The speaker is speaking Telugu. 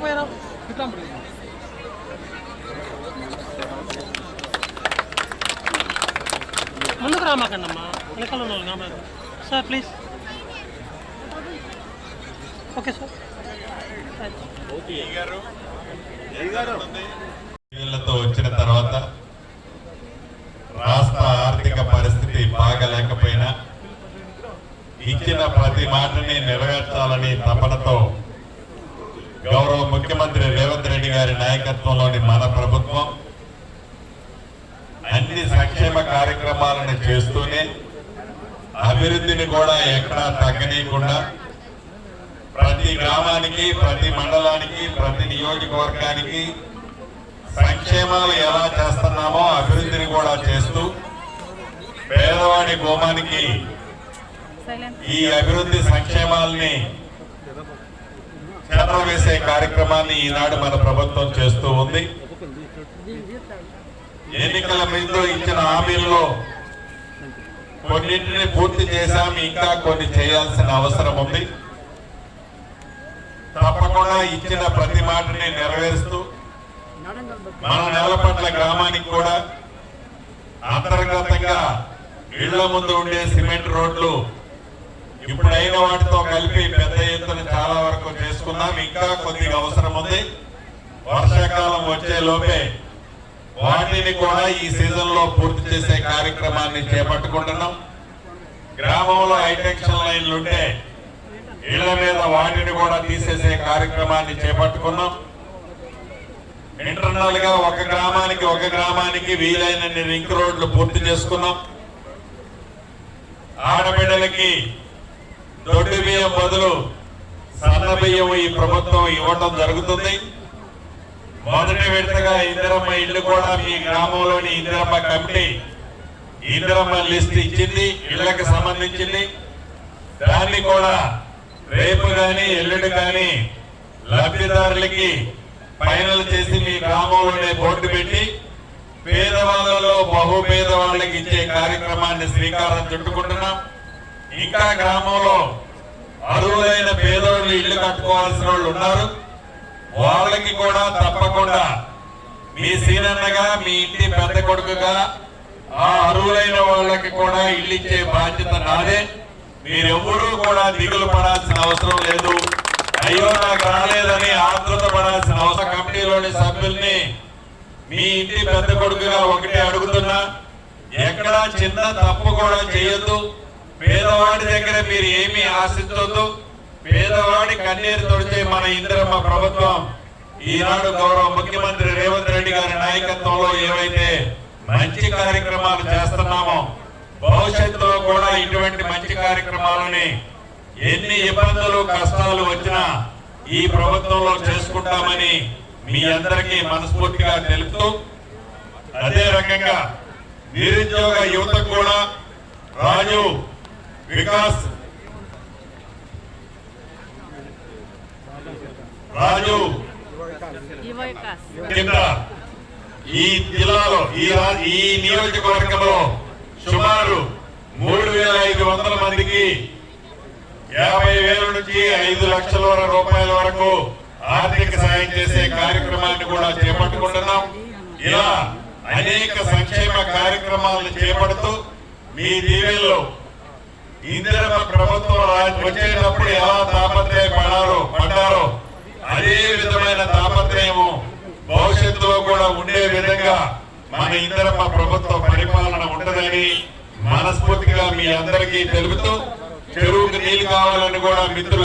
అటు పోయారా ముందుకు రామాకండి అమ్మా వెనకాల ఉన్న సార్ ప్లీజ్. Okay sir. వచ్చిన తర్వాత రాష్ట్ర ఆర్థిక పరిస్థితి బాగలేకపోయినా ఇచ్చిన ప్రతి మాటని నెరవేర్చాలని తపనతో గౌరవ ముఖ్యమంత్రి రేవంత్ రెడ్డి గారి నాయకత్వంలోని మన ప్రభుత్వం అన్ని సంక్షేమ కార్యక్రమాలను చేస్తూనే అభివృద్ధిని కూడా ఎక్కడా తగ్గనీయకుండా ప్రతి గ్రామానికి ప్రతి మండలానికి ప్రతి నియోజకవర్గానికి సంక్షేమాలు ఎలా చేస్తున్నామో అభివృద్ధిని కూడా చేస్తూ పేదవాడి గోమానికి ఈ అభివృద్ధి సంక్షేమాల్ని వేసే కార్యక్రమాన్ని ఈనాడు మన ప్రభుత్వం చేస్తూ ఉంది. ఎన్నికల ముందు ఇచ్చిన హామీల్లో కొన్నింటిని పూర్తి చేశాం ఇంకా కొన్ని చేయాల్సిన అవసరం ఉంది. తప్పకుండా ఇచ్చిన ప్రతి మాటని నెరవేరుస్తూ మన నెలపట్ల గ్రామానికి కూడా అంతర్గతంగా ఇళ్ళ ముందు ఉండే సిమెంట్ రోడ్లు ఇప్పుడైన వాటితో కలిపి పెద్ద ఎత్తున చాలా వరకు చేసుకున్నాం ఇంకా కొద్దిగా అవసరం ఉంది. వర్షాకాలం వచ్చే లోపే వాటిని కూడా ఈ సీజన్లో పూర్తి చేసే కార్యక్రమాన్ని చేపట్టుకుంటున్నాం. గ్రామంలో హైటెన్షన్ లైన్లు ఉంటే ఇళ్ళ మీద వాటిని కూడా తీసేసే కార్యక్రమాన్ని చేపట్టుకున్నాం. ఇంటర్నల్గా ఒక గ్రామానికి ఒక గ్రామానికి వీలైనన్ని రింక్ రోడ్లు పూర్తి చేసుకున్నాం. ఆడబిడ్డలకి దొడ్డు బియ్యం బదులు సన్న బియ్యం ఈ ప్రభుత్వం ఇవ్వటం జరుగుతుంది. మొదటి విడతగా ఇందిరమ్మ ఇల్లు కూడా మీ గ్రామంలోని ఇందిరమ్మ కమిటీ ఇందిరమ్మ లిస్ట్ ఇచ్చింది ఇళ్ళకు సంబంధించింది. దాన్ని కూడా రేపు కానీ ఎల్లుండి కానీ లబ్ధిదారులకి ఫైనల్ చేసి మీ గ్రామంలోనే బోర్డు పెట్టి పేదవాళ్ళలో బహు పేదవాళ్ళకి ఇచ్చే కార్యక్రమాన్ని శ్రీకారం చుట్టుకుంటున్నాం. ఇంకా గ్రామంలో అరువులైన పేదోళ్ళు ఇల్లు కట్టుకోవాల్సిన వాళ్ళు ఉన్నారు. వాళ్ళకి కూడా తప్పకుండా మీ సీనన్నగా మీ ఇంటి పెద్ద కొడుకుగా ఆ అరువులైన వాళ్ళకి కూడా ఇల్లు ఇచ్చే బాధ్యత నాదే. మీరెవ్వరూ కూడా దిగులు పడాల్సిన అవసరం లేదు. అయ్యో నాకు రాలేదని ఆతృత పడాల్సిన అవసరం. కమిటీలోని సభ్యుల్ని మీ ఇంటి పెద్ద కొడుకుగా ఒకటే అడుగుతున్నా. ఎక్కడా చిన్న తప్పు కూడా చేయొద్దు. పేదవాడి దగ్గర మీరు ఏమీ ఆశించొద్దు. పేదవాడి కన్నీరు తొడిచే మన ఇందిరమ్మ ప్రభుత్వం ఈనాడు గౌరవ ముఖ్యమంత్రి రేవంత్ రెడ్డి గారి నాయకత్వంలో ఏవైతే మంచి కార్యక్రమాలు చేస్తున్నామో భవిష్యత్తులో కూడా ఇటువంటి మంచి కార్యక్రమాలని ఎన్ని ఇబ్బందులు కష్టాలు వచ్చినా ఈ ప్రభుత్వంలో చేసుకుంటామని మీ అందరికీ మనస్ఫూర్తిగా తెలుపుతూ అదే రకంగా నిరుద్యోగ యువతకు కూడా రాజు వికాస్. రాజు. కింద. ఈ జిల్లాలో ఈ ఈ నియోజకవర్గంలో సుమారు మూడు వేల ఐదు వందల మందికి యాభై వేల నుంచి ఐదు లక్షల వర- రూపాయల వరకు ఆర్థిక సాయం చేసే కార్యక్రమాన్ని కూడా చేపట్టుకుంటున్నాం. ఇలా అనేక సంక్షేమ కార్యక్రమాలను చేపడుతూ మీ దీవెల్లో ఇందిరమ్మ ప్రభుత్వం వచ్చేటప్పుడు ఎలా తాపత్రయపడారో పడ్డారో అదే విధమైన తాపత్రయము భవిష్యత్తులో కూడా ఉండే విధంగా మన ఇందిరమ్మ ప్రభుత్వ పరిపాలన ఉండదని మనస్ఫూర్తిగా మీ అందరికీ తెలుపుతూ చెరువుకు నీళ్ళు కావాలని కూడా మిత్రులు